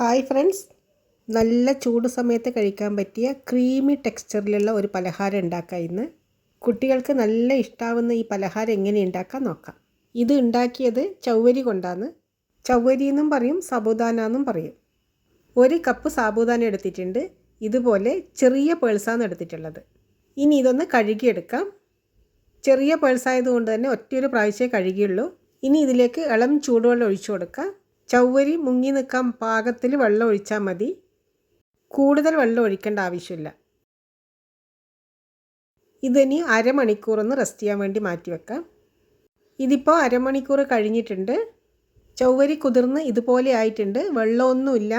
Hi friends. നല്ല ചൂട് സമയത്ത് കഴിക്കാൻ പറ്റിയ ക്രീമി ടെക്സ്ചറിലുള്ള ഒരു പലഹാരം ഉണ്ടാക്കാം ഇന്ന്. കുട്ടികൾക്ക് നല്ല ഇഷ്ടാവുന്ന ഈ പലഹാരം എങ്ങനെ ഉണ്ടാക്കാൻ നോക്കാം. ഇത് ഉണ്ടാക്കിയത് ചൗവരി കൊണ്ടാണ്. ചൗവരി എന്നും പറയും സാബുദാന എന്നും പറയും. ഒരു കപ്പ് സാബുദാന എടുത്തിട്ടുണ്ട്. ഇതുപോലെ ചെറിയ പേഴ്സാണ് എടുത്തിട്ടുള്ളത്. ഇനി ഇതൊന്ന് കഴുകിയെടുക്കാം. ചെറിയ പേഴ്സായതുകൊണ്ട് തന്നെ ഒറ്റയൊരു പ്രാവശ്യമേ കഴുകിയുള്ളൂ. ഇനി ഇതിലേക്ക് ഇളം ചൂടുവെള്ളം ഒഴിച്ചു കൊടുക്കാം. ചൗവരി മുങ്ങി നിൽക്കാൻ പാകത്തിൽ വെള്ളം ഒഴിച്ചാൽ മതി. കൂടുതൽ വെള്ളം ഒഴിക്കേണ്ട ആവശ്യമില്ല. ഇതിനി അരമണിക്കൂറൊന്ന് റെസ്റ്റ് ചെയ്യാൻ വേണ്ടി മാറ്റി വെക്കാം. ഇതിപ്പോൾ അരമണിക്കൂർ കഴിഞ്ഞിട്ടുണ്ട്. ചൗവരി കുതിർന്ന് ഇതുപോലെ ആയിട്ടുണ്ട്. വെള്ളമൊന്നുമില്ല.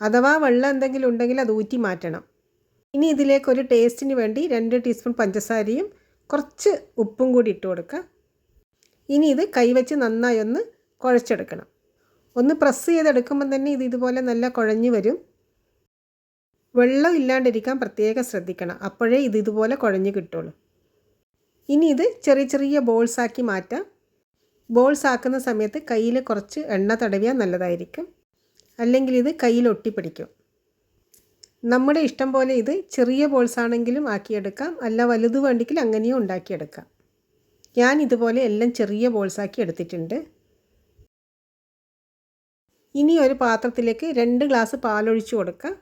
അഥവാ വെള്ളം എന്തെങ്കിലും ഉണ്ടെങ്കിൽ അത് ഊറ്റി മാറ്റണം. ഇനി ഇതിലേക്ക് ഒരു ടേസ്റ്റിന് വേണ്ടി രണ്ട് ടീസ്പൂൺ പഞ്ചസാരയും കുറച്ച് ഉപ്പും കൂടി ഇട്ട് കൊടുക്കുക ഇനി ഇത് കൈവച്ച് നന്നായി ഒന്ന് കുഴച്ചെടുക്കണം. ഒന്ന് പ്രസ് ചെയ്തെടുക്കുമ്പം തന്നെ ഇത് ഇതുപോലെ നല്ല കുഴഞ്ഞു വരും. വെള്ളം ഇല്ലാണ്ടിരിക്കാൻ പ്രത്യേകം ശ്രദ്ധിക്കണം. അപ്പോഴേ ഇത് ഇതുപോലെ കുഴഞ്ഞു കിട്ടുള്ളൂ. ഇനി ഇത് ചെറിയ ചെറിയ ബോൾസാക്കി മാറ്റാം. ബോൾസ് ആക്കുന്ന സമയത്ത് കയ്യിൽ കുറച്ച് എണ്ണ തടവിയാൽ നല്ലതായിരിക്കും. അല്ലെങ്കിൽ ഇത് കയ്യിൽ ഒട്ടിപ്പിടിക്കും. നമ്മുടെ ഇഷ്ടം പോലെ ഇത് ചെറിയ ബോൾസ് ആണെങ്കിലും ആക്കിയെടുക്കാം. അല്ല വലുത് വേണ്ടെങ്കിൽ അങ്ങനെയും ഉണ്ടാക്കിയെടുക്കാം. ഞാൻ ഇതുപോലെ എല്ലാം ചെറിയ ബോൾസാക്കി എടുത്തിട്ടുണ്ട്. ഇനി ഒരു പാത്രത്തിലേക്ക് രണ്ട് ഗ്ലാസ് പാലൊഴിച്ച് കൊടുക്കുക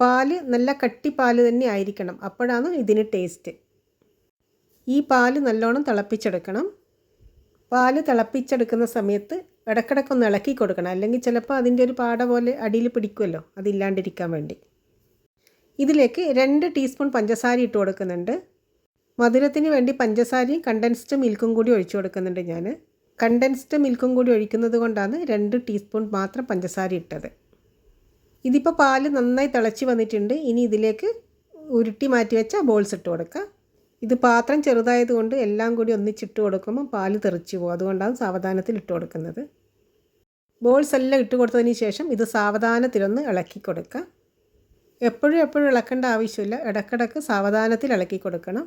പാൽ നല്ല കട്ടി പാൽ തന്നെ ആയിരിക്കണം. അപ്പോഴാണ് ഇതിന് ടേസ്റ്റ് ഈ പാൽ നല്ലോണം തിളപ്പിച്ചെടുക്കണം. പാൽ തിളപ്പിച്ചെടുക്കുന്ന സമയത്ത് ഇടക്കിടക്കൊന്ന് ഇളക്കി കൊടുക്കണം. അല്ലെങ്കിൽ ചിലപ്പോൾ അതിന്റെ ഒരു പാട പോലെ അടിയിൽ പിടിക്കുമല്ലോ അതില്ലാണ്ടിരിക്കാൻ വേണ്ടി. ഇതിലേക്ക് രണ്ട് ടീസ്പൂൺ പഞ്ചസാര ഇട്ട് കൊടുക്കുന്നുണ്ട്. മധുരത്തിന് വേണ്ടി പഞ്ചസാരയും കണ്ടൻസ്ഡ് മിൽക്കും കൂടി ഒഴിച്ചു കൊടുക്കുന്നുണ്ട് ഞാൻ കണ്ടൻസ്ഡ് മിൽക്കും കൂടി ഒഴിക്കുന്നത് കൊണ്ടാണ് രണ്ട് ടീസ്പൂൺ മാത്രം പഞ്ചസാര ഇട്ടത്. ഇതിപ്പോൾ പാൽ നന്നായി തിളച്ച് വന്നിട്ടുണ്ട്. ഇനി ഇതിലേക്ക് ഉരുട്ടി മാറ്റി വെച്ച ബോൾസ് ഇട്ട് കൊടുക്കുക ഇത് പാത്രം ചെറുതായതുകൊണ്ട് എല്ലാം കൂടി ഒന്നിച്ചിട്ട് കൊടുക്കുമ്പോൾ പാൽ തെറിച്ച് പോകും. അതുകൊണ്ടാണ് സാവധാനത്തിൽ ഇട്ട് കൊടുക്കുന്നത്. ബോൾസ് എല്ലാം ഇട്ട് കൊടുത്തതിന് ശേഷം ഇത് സാവധാനത്തിലൊന്ന് ഇളക്കി കൊടുക്കുക എപ്പോഴും എപ്പോഴും ഇളക്കേണ്ട ആവശ്യമില്ല. ഇടക്കിടക്ക് സാവധാനത്തിൽ ഇളക്കി കൊടുക്കണം.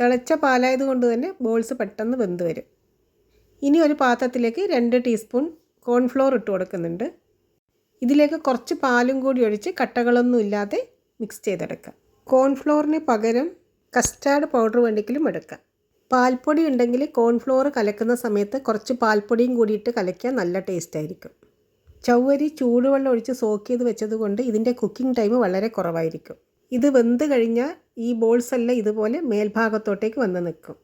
തിളച്ച പാലായതുകൊണ്ട് തന്നെ ബോൾസ് പെട്ടെന്ന് വെന്ത് വരും. ഇനി ഒരു പാത്രത്തിലേക്ക് രണ്ട് ടീസ്പൂൺ കോൺഫ്ലോർ ഇട്ട് കൊടുക്കുന്നുണ്ട്. ഇതിലേക്ക് കുറച്ച് പാലും കൂടി ഒഴിച്ച് കട്ടകളൊന്നും ഇല്ലാതെ മിക്സ് ചെയ്തെടുക്കാം. കോൺഫ്ലോറിന് പകരം കസ്റ്റാർഡ് പൗഡർ വേണ്ടെങ്കിലും എടുക്കാം. പാൽപ്പൊടി ഉണ്ടെങ്കിൽ കോൺഫ്ലോർ കലക്കുന്ന സമയത്ത് കുറച്ച് പാൽപ്പൊടിയും കൂടിയിട്ട് കലക്കിയാൽ നല്ല ടേസ്റ്റ് ആയിരിക്കും. ചൗവരി ചൂടുവെള്ളം ഒഴിച്ച് സോക്ക് ചെയ്ത് വെച്ചതുകൊണ്ട് ഇതിന്റെ കുക്കിംഗ് ടൈം വളരെ കുറവായിരിക്കും. ഇത് വെന്ത് കഴിഞ്ഞാൽ ഈ ബോൾസ് എല്ലാം ഇതുപോലെ മേൽഭാഗത്തോട്ടേക്ക് വന്ന് നിൽക്കും.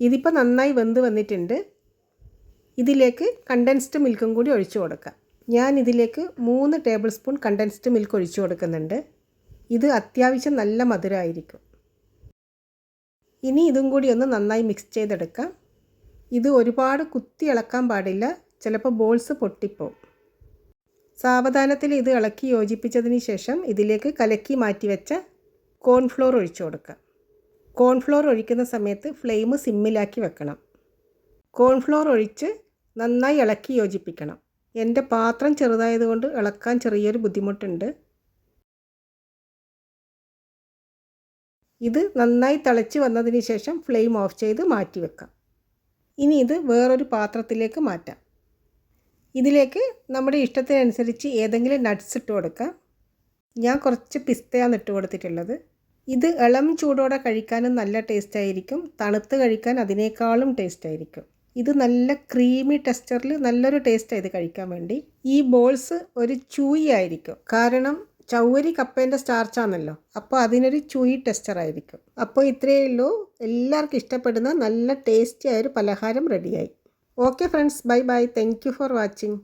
ഇതിപ്പോൾ നന്നായി വെന്ത് വന്നിട്ടുണ്ട്. ഇതിലേക്ക് കണ്ടൻസ്ഡ് മിൽക്കും കൂടി ഒഴിച്ചു കൊടുക്കാം. ഞാൻ ഇതിലേക്ക് മൂന്ന് ടേബിൾ സ്പൂൺ കണ്ടൻസ്ഡ് മിൽക്ക് ഒഴിച്ചു കൊടുക്കുന്നുണ്ട്. ഇത് അത്യാവശ്യം നല്ല മധുരമായിരിക്കും ഇനി ഇതും കൂടി ഒന്ന് നന്നായി മിക്സ് ചെയ്തെടുക്കാം. ഇത് ഒരുപാട് കുത്തി ഇളക്കാൻ പാടില്ല ചിലപ്പോൾ ബോൾസ് പൊട്ടിപ്പോവും. സാവധാനത്തിൽ ഇത് ഇളക്കി യോജിപ്പിച്ചതിന് ശേഷം ഇതിലേക്ക് കലക്കി മാറ്റി വെച്ച കോൺഫ്ലോർ ഒഴിച്ചു കൊടുക്കാം. കോൺഫ്ലോർ ഒഴിക്കുന്ന സമയത്ത് ഫ്ലെയിം സിമ്മിലാക്കി വെക്കണം. കോൺഫ്ലോർ ഒഴിച്ച് നന്നായി ഇളക്കി യോജിപ്പിക്കണം. എന്റെ പാത്രം ചെറുതായതുകൊണ്ട് ഇളക്കാൻ ചെറിയൊരു ബുദ്ധിമുട്ടുണ്ട്. ഇത് നന്നായി തിളച്ച് വന്നതിന് ശേഷം ഫ്ലെയിം ഓഫ് ചെയ്ത് മാറ്റി വെക്കാം. ഇനി ഇത് വേറൊരു പാത്രത്തിലേക്ക് മാറ്റാം. ഇതിലേക്ക് നമ്മുടെ ഇഷ്ടത്തിനനുസരിച്ച് ഏതെങ്കിലും നട്ട്സ് ഇട്ട് കൊടുക്കാം. ഞാൻ കുറച്ച് പിസ്തയാണ് ഇട്ട് കൊടുത്തിട്ടുള്ളത്. ഇത് ഇളം ചൂടോടെ കഴിക്കാനും നല്ല ടേസ്റ്റ് ആയിരിക്കും. തണുത്ത് കഴിക്കാൻ അതിനേക്കാളും ടേസ്റ്റ് ആയിരിക്കും. ഇത് നല്ല ക്രീമി ടെക്സ്ചറിൽ നല്ലൊരു ടേസ്റ്റ് ഇത് കഴിക്കാൻ വേണ്ടി. ഈ ബോൾസ് ഒരു ചൂയി ആയിരിക്കും. കാരണം ചൗവരി കപ്പേന്റെ സ്റ്റാർച്ചാണല്ലോ അപ്പോൾ അതിനൊരു ചൂയി ടെക്സ്ചർ ആയിരിക്കും. അപ്പോൾ ഇത്രയേ ഉള്ളൂ. എല്ലാവർക്കും ഇഷ്ടപ്പെടുന്ന നല്ല ടേസ്റ്റി ആയൊരു പലഹാരം റെഡിയായി okay friends bye bye thank for watching